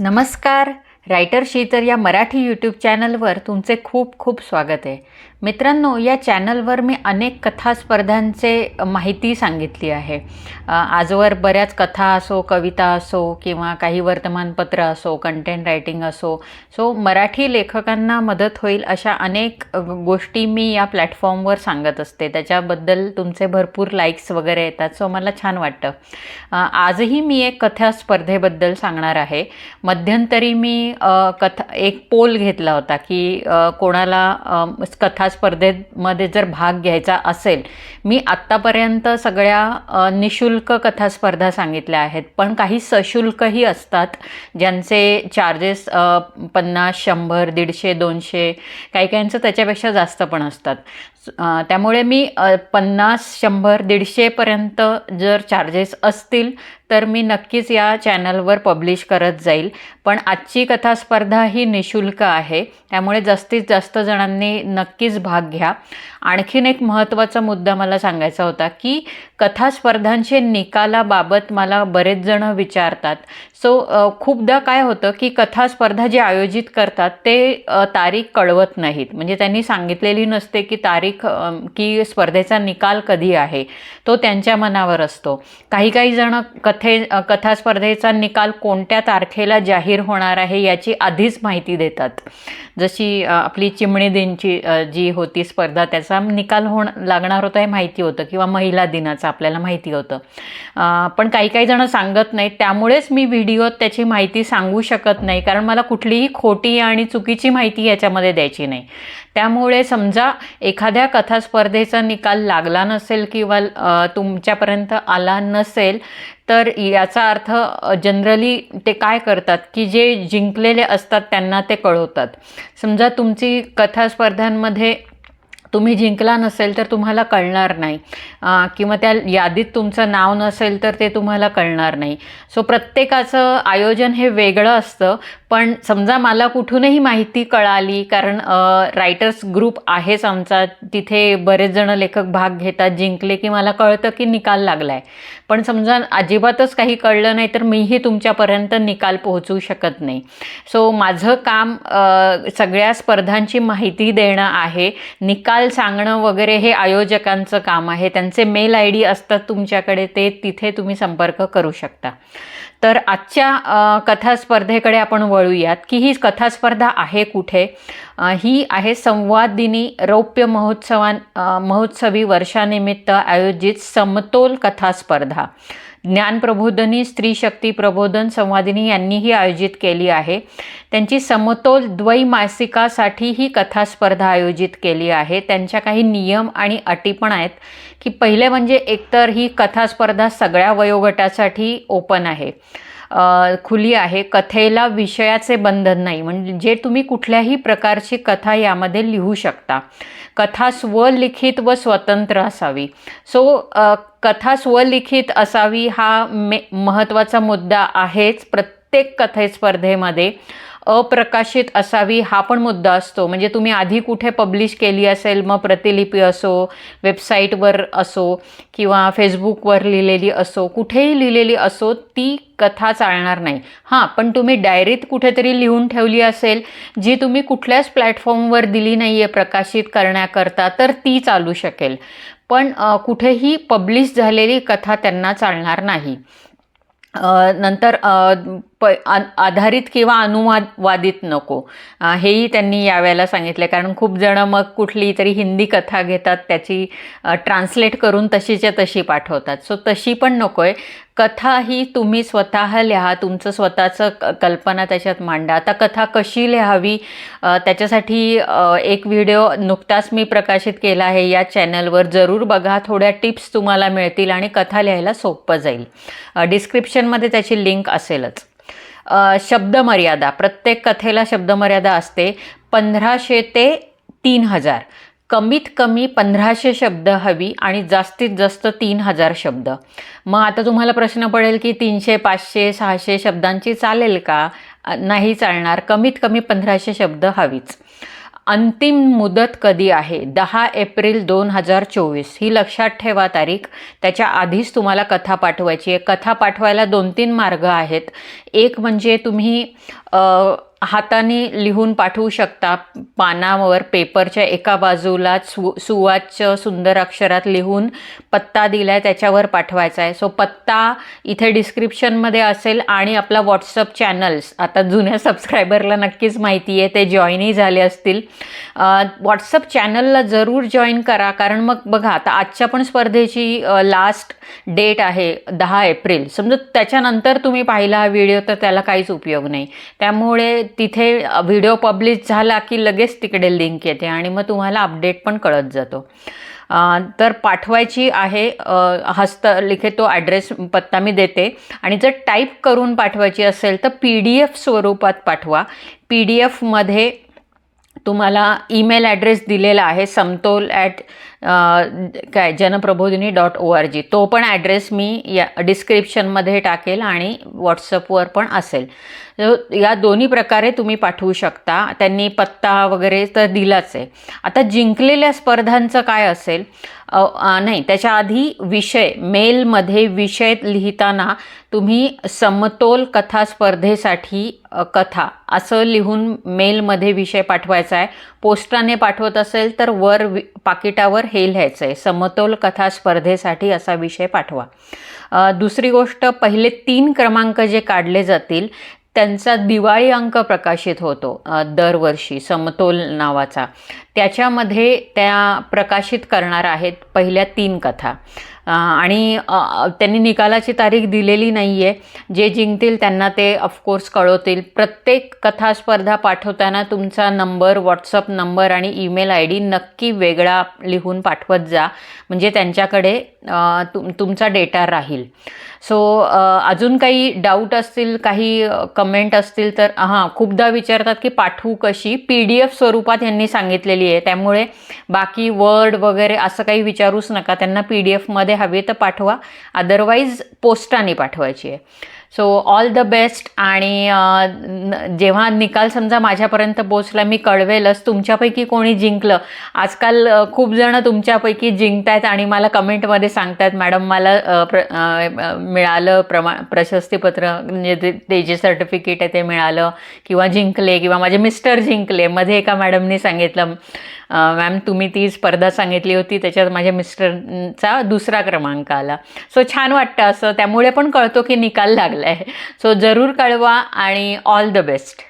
नमस्कार. रायटरशी तर या मराठी यूट्यूब चॅनलवर तुमचे खूप खूप स्वागत आहे. मित्रांनो या चॅनलवर मी अनेक कथा स्पर्धांचे माहिती सांगितली आहे. आजवर बऱ्याच कथा असो कविता असो किंवा काही वर्तमानपत्र असो कंटेंट रायटिंग असो सो मराठी लेखकांना मदत होईल अशा अनेक गोष्टी मी या प्लॅटफॉर्मवर सांगत असते. त्याच्याबद्दल तुमचे भरपूर लाईक्स वगैरे येतात सो मला छान वाटतं. आजही मी एक कथा स्पर्धेबद्दल सांगणार आहे. मध्यंतरी मी अ, कथा एक पोल घेतला होता की कोणाला कथा स्पर्धेमध्ये जर भाग घ्यायचा असेल मी आत्तापर्यंत सगळ्या निशुल्क कथा स्पर्धा सांगितल्या आहेत पण काही सशुल्कही असतात ज्यांचे चार्जेस पन्नास शंभर दीडशे दोनशे काही काहींचं त्याच्यापेक्षा जास्त पण असतात. त्यामुळे मी पन्नास शंभर दीडशेपर्यंत जर चार्जेस असतील तर मी नक्कीच या चॅनलवर पब्लिश करत जाईल. पण आजची कथा स्पर्धा ही निशुल्क आहे. त्यामुळे जास्तीत जास्त जणांनी नक्कीच भाग घ्या. आणखीन एक महत्त्वाचा मुद्दा मला सांगायचा होता की कथा स्पर्धांचे निकालाबाबत मला बरेच जण विचारतात. सो खूपदा काय होतं की कथा स्पर्धा जे आयोजित करतात ते तारीख कळवत नाहीत. म्हणजे त्यांनी सांगितलेली नसते की तारीख तारीख की स्पर्धेचा निकाल कधी आहे तो त्यांच्या मनावर असतो. काही काही जण कथे कथा स्पर्धेचा निकाल कोणत्या तारखेला जाहीर होणार आहे याची आधीच माहिती देतात. जशी आपली चिमणी दिनची जी होती स्पर्धा त्याचा निकाल होण लागणार होता हे माहिती होतं किंवा महिला दिनाचं आपल्याला माहिती होतं. पण काही काही जण सांगत नाहीत. त्यामुळेच मी व्हिडिओत त्याची माहिती सांगू शकत नाही. कारण मला कुठलीही खोटी आणि चुकीची माहिती याच्यामध्ये द्यायची नाही. त्यामुळे समजा एखाद्या कथा स्पर्धेचा निकाल लागला नसेल किंवा तुमच्यापर्यंत आला नसेल तर याचा अर्थ जनरली ते काय करतात की जे जिंकलेले असतात त्यांना ते कळवतात. समजा तुमची कथा स्पर्धांमध्ये तुम्ही जिंकला नसेल तर तुम्हाला कळणार नाही. किंवा त्या यादीत तुमचं नाव नसेल तर ते तुम्हाला कळणार नाही. सो प्रत्येकाचं आयोजन हे वेगळं असतं. पण समजा मला कुठूनही माहिती कळाली कारण रायटर्स ग्रुप आहेच आमचा. तिथे बरेच जण लेखक भाग घेतात जिंकले की मला कळतं की निकाल लागला आहे पण समजा अजिबातच काही कळलं नाही तर मीही तुमच्यापर्यंत निकाल पोहोचवू शकत नाही. सो माझं काम सगळ्या स्पर्धांची माहिती देणं आहे. निकाल सांगणं वगैरे हे आयोजकांचं काम आहे. त्यांचे मेल आय डी असतात तुमच्याकडे ते तिथे तुम्ही संपर्क करू शकता. तर आजच्या कथास्पर्धेकडे आपण वळूयात की ही कथास्पर्धा आहे कुठे? ही आहे संवाद दिनी रौप्य महोत्सवान महोत्सवी वर्षानिमित्त आयोजित समतोल कथा स्पर्धा ज्ञानप्रबोधनी स्त्री शक्ती प्रबोधन संवादिनी यांनीही आयोजित केली आहे. त्यांची समतोल द्वैमासिकासाठी ही कथा स्पर्धा आयोजित केली आहे. त्यांच्या काही नियम आणि अटी पण आहेत की पहिले म्हणजे एकतर ही कथा स्पर्धा सगळ्या वयोगटासाठी ओपन आहे. खुली आहे. कथेला विषयाचे बंधन नाही. म्हणजे तुम्ही कुठल्याही प्रकारची कथा यामध्ये लिहू शकता. कथा स्वलिखित व स्वतंत्र असावी. सो कथा स्वलिखित असावी हा मे महत्त्वाचा मुद्दा आहेच. प्रत्येक कथे स्पर्धेमध्ये अप्रकाशित असावी हा पण मुद्दा असतो. म्हणजे तुम्ही आधी कुठे पब्लिश केली असेल मग प्रतिलिपी असो वेबसाईटवर असो किंवा फेसबुकवर लिहिलेली असो कुठेही लिहिलेली असो ती कथा चालणार नाही. हां पण तुम्ही डायरीत कुठेतरी लिहून ठेवली असेल जी तुम्ही कुठल्याच प्लॅटफॉर्मवर दिली नाही आहे प्रकाशित करण्याकरता तर ती चालू शकेल. पण कुठेही पब्लिश झालेली कथा त्यांना चालणार नाही. नंतर प आधारित किंवा अनुवाद वादित नको. हेही त्यांनी यावेळेला सांगितले. कारण खूप जणं मग कुठली तरी हिंदी कथा घेतात त्याची ट्रान्सलेट करून तशीच्या तशी पाठवतात. सो तशी पण नको आहे कथा ही तुम्ही स्वतः लिहा तुमचं स्वतःचं क कल्पना त्याच्यात मांडा. आता कथा कशी लिहावी त्याच्यासाठी एक व्हिडिओ नुकताच मी प्रकाशित केला आहे या चॅनलवर. जरूर बघा थोड्या टिप्स तुम्हाला मिळतील आणि कथा लिहायला सोपं जाईल. डिस्क्रिप्शनमध्ये त्याची लिंक असेलच. शब्दमर्यादा प्रत्येक कथेला शब्दमर्यादा असते पंधराशे ते तीन हजार. कमीत कमी पंधराशे शब्द हवी आणि जास्तीत जास्त तीन हजार शब्द. मग आता तुम्हाला प्रश्न पडेल की तीनशे पाचशे सहाशे शब्दांची चालेल का? नाही चालणार. कमीत कमी पंधराशे शब्द हवीच. अंतिम मुदत कधी आहे? दहा एप्रिल दोन हजार चोवीस. ही लक्षात ठेवा तारीख. त्याच्या आधीच तुम्हाला कथा पाठवायची आहे. कथा पाठवायला दोन तीन मार्ग आहेत. एक म्हणजे तुम्ही हाताने लिहून पाठवू शकता. पानावर पेपरच्या एका बाजूला सु सुवाच्य सुंदर अक्षरात लिहून पत्ता दिला आहे त्याच्यावर पाठवायचा आहे सो पत्ता इथे डिस्क्रिप्शनमध्ये असेल आणि आपला व्हॉट्सअप चॅनल्स आता जुन्या सबस्क्रायबरला नक्कीच माहिती आहे ते जॉईनही झाले असतील. व्हॉट्सअप चॅनलला जरूर जॉईन करा कारण मग बघा आता आजच्या पण स्पर्धेची लास्ट डेट आहे दहा एप्रिल. समजा त्याच्यानंतर तुम्ही पाहिला हा व्हिडिओ तर त्याला काहीच उपयोग नाही. त्यामुळे तिथे व्हिडिओ पब्लिश झाला की लगेच तिकडे लिंक येते आणि मग तुम्हाला अपडेट पण कळत जातो. तर पाठवायची आहे हस्तलिखित तो ॲड्रेस पत्ता मी देते. आणि जर टाईप करून पाठवायची असेल तर पी डी एफ स्वरूपात पाठवा. पी डी एफमध्ये तुम्हाला ईमेल ॲड्रेस दिलेला आहे समतोल ॲट काय जनप्रबोधिनी डॉट ओ आर जी तो पण ॲड्रेस मी या डिस्क्रिप्शनमध्ये टाकेल आणि व्हॉट्सअपवर पण असेल. या दोन्ही प्रकारे तुम्ही पाठवू शकता. त्यांनी पत्ता वगैरे तर दिलाच आहे. आता जिंकलेल्या स्पर्धांचं काय असेल? नाही त्याच्या आधी विषय मेलमध्ये विषय लिहिताना तुम्ही समतोल कथा स्पर्धेसाठी कथा असं लिहून मेलमध्ये विषय पाठवायचा आहे. पोस्टाने पाठवत असेल तर वर वि पाकिटावर हे लिहायचं आहे. समतोल कथा स्पर्धेसाठी असा विषय पाठवा. दुसरी गोष्ट पहिले तीन क्रमांक जे काढले जातील त्यांचा दिवाळी अंक प्रकाशित होतो दरवर्षी समतोल नावाचा. त्याच्यामध्ये त्या प्रकाशित करणार आहेत पहिल्या तीन कथा. आणि त्यांनी निकालाची तारीख दिलेली नाही आहे जे जिंकतील त्यांना ते ऑफकोर्स कळवतील. प्रत्येक कथा स्पर्धा पाठवताना तुमचा नंबर व्हॉट्सअप नंबर आणि ईमेल आय डी नक्की वेगळा लिहून पाठवत जा. म्हणजे त्यांच्याकडे तुम तुमचा डेटा राहील. सो अजून काही डाऊट असतील काही कमेंट असतील तर हां खूपदा विचारतात की पाठवू कशी? पी डी एफ स्वरूपात यांनी सांगितलेली आहे. त्यामुळे बाकी वर्ड वगैरे असं काही विचारूच नका. त्यांना पी डी एफमध्ये हवे तर पाठवा. अदरवाईज पोस्टाने पाठवायची आहे. सो ऑल द बेस्ट आणि जेव्हा निकाल समजा माझ्यापर्यंत पोचला मी कळवेलच तुमच्यापैकी कोणी जिंकलं. आजकाल खूप जणं तुमच्यापैकी जिंकतायत आणि मला कमेंटमध्ये सांगतायत मॅडम मला प्र मिळालं प्रमा प्रशस्तीपत्र म्हणजे ते ते जे सर्टिफिकेट आहे ते मिळालं किंवा जिंकले किंवा माझे मिस्टर जिंकले. मध्ये एका मॅडमनी सांगितलं मॅम तुम्ही ती स्पर्धा सांगितली होती त्याच्यात माझ्या मिस्टरचा दुसरा क्रमांक आला. सो छान वाटतं असं. त्यामुळे पण कळतो की निकाल लागला आहे सो जरूर कळवा आणि ऑल द बेस्ट